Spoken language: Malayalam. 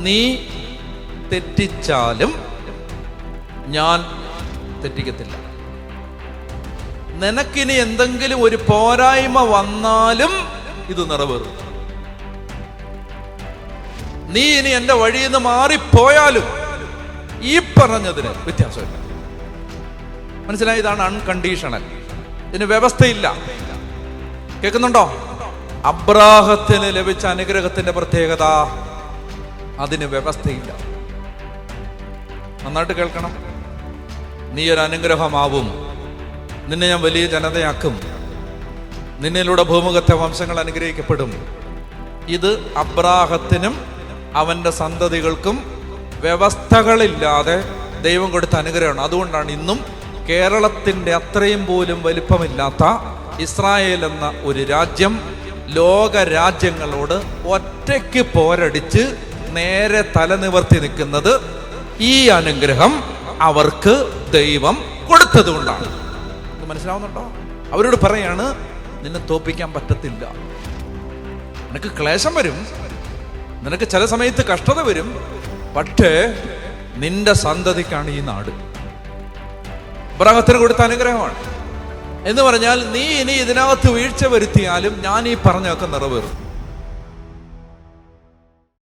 നീ തെറ്റിച്ചാലും ഞാൻ തെറ്റിക്കത്തില്ല. നിനക്കിനി എന്തെങ്കിലും ഒരു പോരായ്മ വന്നാലും ഇത് നിറവേറും. നീ ഇനി എന്റെ വഴിയിൽ നിന്ന് മാറിപ്പോയാലും ഈ പറഞ്ഞതിന് വ്യത്യാസമില്ല. മനസ്സിലായി? ഇതാണ് അൺകണ്ടീഷണൽ ഇതിന് വ്യവസ്ഥയില്ല. കേൾക്കുന്നുണ്ടോ? അബ്രാഹത്തിന് ലഭിച്ച അനുഗ്രഹത്തിന്റെ പ്രത്യേകത അതിന് വ്യവസ്ഥയില്ല. നന്നായിട്ട് കേൾക്കണം. നീ ഒരു അനുഗ്രഹമാവും. നിന്നെ ഞാൻ വലിയ ജനതയാക്കും. നിന്നിലൂടെ ഭൂമുഖത്തെ വംശങ്ങൾ അനുഗ്രഹിക്കപ്പെടും. ഇത് അബ്രാഹത്തിനും അവന്റെ സന്തതികൾക്കും വ്യവസ്ഥകളില്ലാതെ ദൈവം കൊടുത്ത അനുഗ്രഹമാണ്. അതുകൊണ്ടാണ് ഇന്നും കേരളത്തിന്റെ അത്രയും പോലും വലിപ്പമില്ലാത്ത ഇസ്രായേൽ എന്ന ഒരു രാജ്യം ലോക രാജ്യങ്ങളോട് ഒറ്റയ്ക്ക് പോരടിച്ച് നേരെ തല നിവർത്തി നിൽക്കുന്നത് ഈ അനുഗ്രഹം അവർക്ക് ദൈവം കൊടുത്തത് കൊണ്ടാണ് മനസ്സിലാവുന്നുണ്ടോ? അവരോട് പറയാണ് നിന്നെ തോപ്പിക്കാൻ പറ്റത്തില്ല. നിനക്ക് ക്ലേശം വരും. നിനക്ക് ചില സമയത്ത് കഷ്ടത വരും. പക്ഷേ നിന്റെ സന്തതിക്കാണ് ഈ നാട്. അബ്രാഹത്തിന് കൊടുത്ത അനുഗ്രഹമാണ്. എന്ന് പറഞ്ഞാൽ നീ ഇനി ഇതിനകത്ത് വീഴ്ച വരുത്തിയാലും ഞാൻ ഈ പറഞ്ഞൊക്കെ നിറവേറും.